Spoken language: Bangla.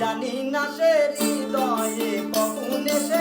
জানি না সে হৃদয়ে কখন এসেছে